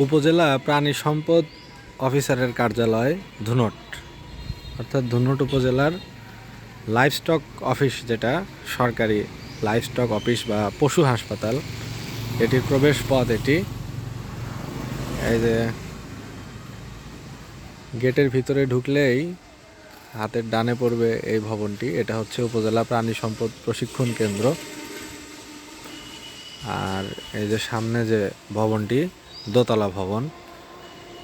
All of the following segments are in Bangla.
উপজেলা প্রাণী সম্পদ অফিসারের কার্যালয় ধুনট, অর্থাৎ ধুনট উপজেলার লাইভস্টক অফিস যেটা, সরকারি লাইভস্টক অফিস বা পশু হাসপাতাল, এটির প্রবেশ পথ এটি। এই যে, গেটের ভিতরে ঢুকলেই হাতের ডানে পড়বে এই ভবনটি, এটা হচ্ছে উপজেলা প্রাণী সম্পদ প্রশিক্ষণ কেন্দ্র। আর এই যে সামনে যে ভবনটি দোতলা ভবন।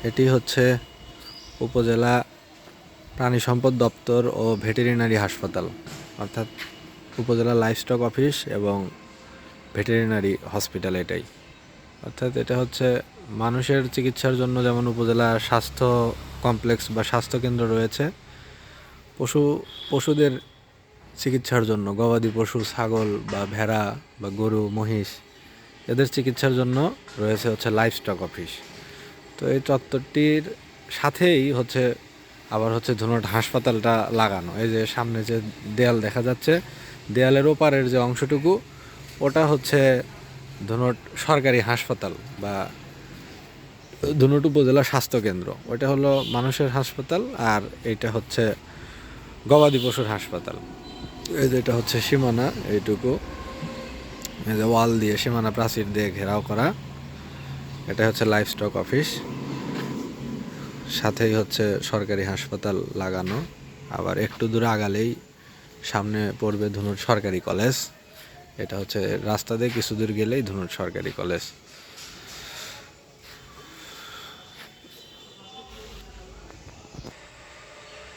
এটি হচ্ছে উপজেলা প্রাণী সম্পদ দপ্তর ও ভেটেরিনারি হাসপাতাল, অর্থাৎ উপজেলা লাইভস্টক অফিস এবং ভেটেরিনারি হসপিটাল এটাই। অর্থাৎ এটা হচ্ছে মানুষের চিকিৎসার জন্য যেমন উপজেলা স্বাস্থ্য কমপ্লেক্স বা স্বাস্থ্য কেন্দ্র রয়েছে, পশু, পশুদের চিকিৎসার জন্য গবাদি পশু, ছাগল বা ভেড়া বা গরু, মহিষ এদের চিকিৎসার জন্য রয়েছে হচ্ছে লাইভস্টক অফিস তো এই চত্বরটির সাথেই হচ্ছে আবার হচ্ছে ধুনট হাসপাতালটা লাগানো। এই যে সামনে যে দেয়াল দেখা যাচ্ছে, দেয়ালের ওপারের যে অংশটুকু, ওটা হচ্ছে ধুনট সরকারি হাসপাতাল বা ধুনট উপজেলা স্বাস্থ্য কেন্দ্র। ওইটা হলো মানুষের হাসপাতাল আর এইটা হচ্ছে গবাদি পশুর হাসপাতাল। এই যে এটা হচ্ছে সীমানা এইটুকু। এই যে ওয়াল দিয়ে সীমানা প্রাচীর দিয়ে ঘেরাও করা। এটা হচ্ছে লাইভস্টক অফিস। সাথেই হচ্ছে সরকারি হাসপাতাল লাগানো। আবার একটু দূরে আগালেই সামনে পড়বে ধুনুট সরকারি কলেজ। এটা হচ্ছে রাস্তা দিয়ে কিছু দূর গেলেই ধুনুট সরকারি কলেজ।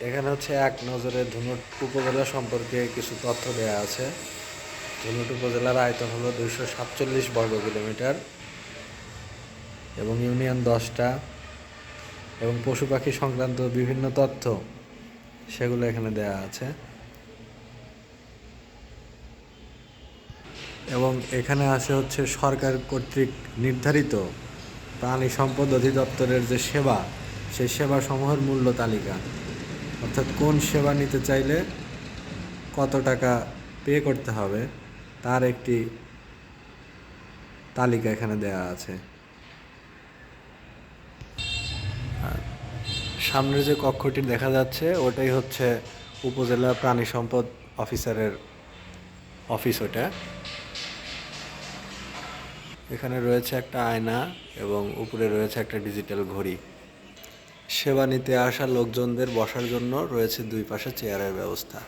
এখানে হচ্ছে এক নজরে ধুনুট উপজেলা সম্পর্কে কিছু তথ্য দেওয়া আছে। ধুনুট উপজেলার আয়তন হলো দুইশো সাতচল্লিশ বর্গ কিলোমিটার এবং ইউনিয়ন দশটা এবং পশু পাখি সংক্রান্ত বিভিন্ন তথ্য সেগুলো এখানে দেওয়া আছে। এবং এখানে আছে হচ্ছে সরকার কর্তৃক নির্ধারিত প্রাণী সম্পদ অধিদপ্তরের যে সেবা, সেই সেবা সমূহের মূল্য তালিকা। অর্থাৎ কোন সেবা নিতে চাইলে কত টাকা পে করতে হবে তার একটি তালিকা এখানে দেওয়া আছে। সামনের যে কক্ষটি দেখা যাচ্ছে, ওটাই হচ্ছে উপজেলা প্রাণী সম্পদ অফিসারের অফিস ওটা। এখানে রয়েছে একটা আয়না এবং উপরে রয়েছে একটা ডিজিটাল ঘড়ি। সেবা নিতে আসা লোকজনদের বসার জন্য রয়েছে দুই পাশে চেয়ারের ব্যবস্থা।